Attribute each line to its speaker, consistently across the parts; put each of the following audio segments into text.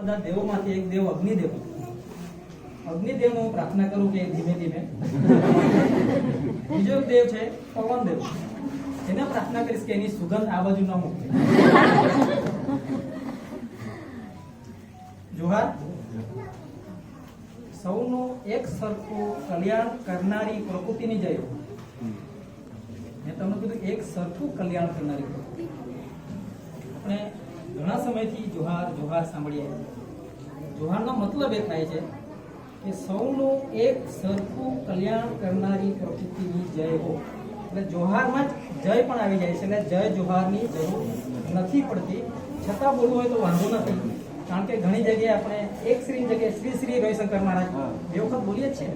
Speaker 1: બધા દેવોમાંથી એક દેવ અગ્નિદેવ. અગ્નિદેવ હું પ્રાર્થના કરું કે ધીમે ધીમે. બીજો દેવ છે પવન દેવ એને પ્રાર્થના કરીશ કે એની સુગંધ આ બાજુ ન મૂકે. જોહાર, સૌનું એક સરખું કલ્યાણ કરનારી પ્રકૃતિની જય. મેં તમને કીધું, એક સરખું કલ્યાણ કરનારી પ્રકૃતિ. સમયથી જોહાર જોહાર સાંભળીએ જોહારનો મતલબ એ થાય છે કે સૌનું એક સરખું કલ્યાણ કરનારી પ્રકૃતિની જય હો. એટલે જોહારમાં જ જય પણ આવી જાય છે એટલે જય જોહારની જરૂર નથી પડતી. છતાં બોલવું હોય તો વાંધો નથી કારણ કે ઘણી જગ્યાએ આપણે એક શ્રી જગ્યાએ શ્રી શ્રી રવિશંકર મહારાજ બે વખત બોલીએ છીએ.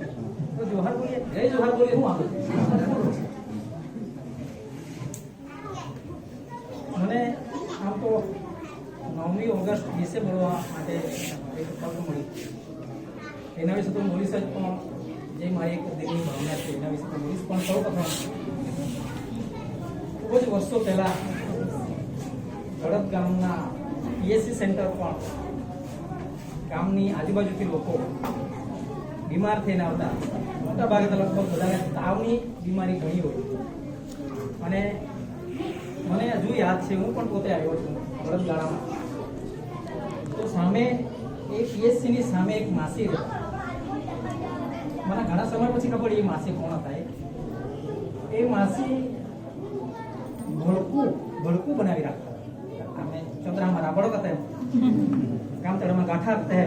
Speaker 1: તો જોહાર બોલીએ જય જોહાર બોલીએ હું વાંધો મને આમ તો નવમી ઓગસ્ટ વિશે બોલવા માટે એક તક મળી એના વિશે તો બોલીશ જ, પણ જે મારી એક દિલની ભાવના છે, એના વિશે તો બોલીશ, પણ સૌ પ્રથમ ખૂબ જ વર્ષો પહેલા બળદ ગામના પીએસસી સેન્ટર પણ ગામની આજુબાજુથી લોકો બીમાર થઈને આવતા. મોટા ભાગે તો લગભગ બધાને તાવની બીમારી ઘણી હોય. અને મને હજુ યાદ છે, હું પણ પોતે આવ્યો છું વડદગાળામાં તો સામે એ PSC ની સામે એક માસી મને ઘણા સમય પછી ખબર એ માસી કોણ હતા એ. માસી ભડકું ભડકું બનાવી રાખતા અમે ચંદ્રામાં રાબડો હતા કામ ગામ ગાંઠા હતા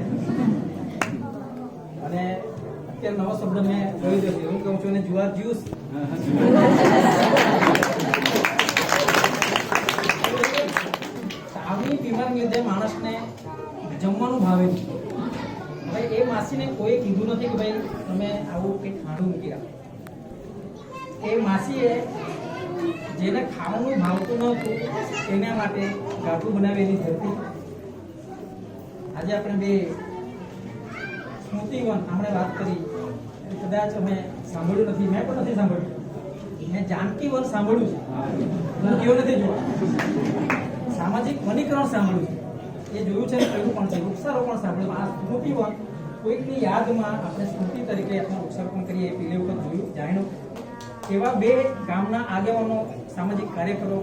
Speaker 1: અને અત્યારે નવો શબ્દ મેં જોઈ દીધો હું કહું છું એને જુવાર જ્યુસ. તાવની બીમારી લીધે માણસને જમવાનું ભાવે છે? હવે એ માસીને કોઈ કીધું નથી કે ભાઈ, તમે આવું કંઈક ખાડું મૂકી રાખો. એ માસીએ જેને ખાવાનું ભાવતું નહોતું, એના માટે ગાંઠું બનાવેલી હતી. આજે આપણે બે સ્મૃતિવન આપણે વાત કરી. કદાચ અમે સાંભળ્યું નથી. મેં પણ નથી સાંભળ્યું. મેં જાનકી વન સાંભળ્યું છે. હું કેવો નથી જોવા સામાજિક વનીકરણ સાંભળ્યું છે. એ જોયું છે કહ્યું પણ છે. વૃક્ષારોપણ સાંભળ્યું. આ સ્મૃતિવન કોઈકની યાદમાં આપણે સ્મૃતિ તરીકે આપણે વૃક્ષારોપણ કરીએ એ પેલી વખત જોયું, જાણ્યું. એવા બે ગામના આગેવાનો, સામાજિક કાર્યકરો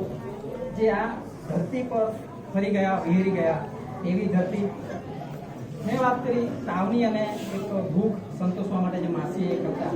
Speaker 1: જે આ ધરતી પર ફરી ગયા, વિહરી ગયા. એવી ધરતી મેં વાત કરી, તાવની અને એક ભૂખ સંતોષવા માટે જે માસી એ કરતા.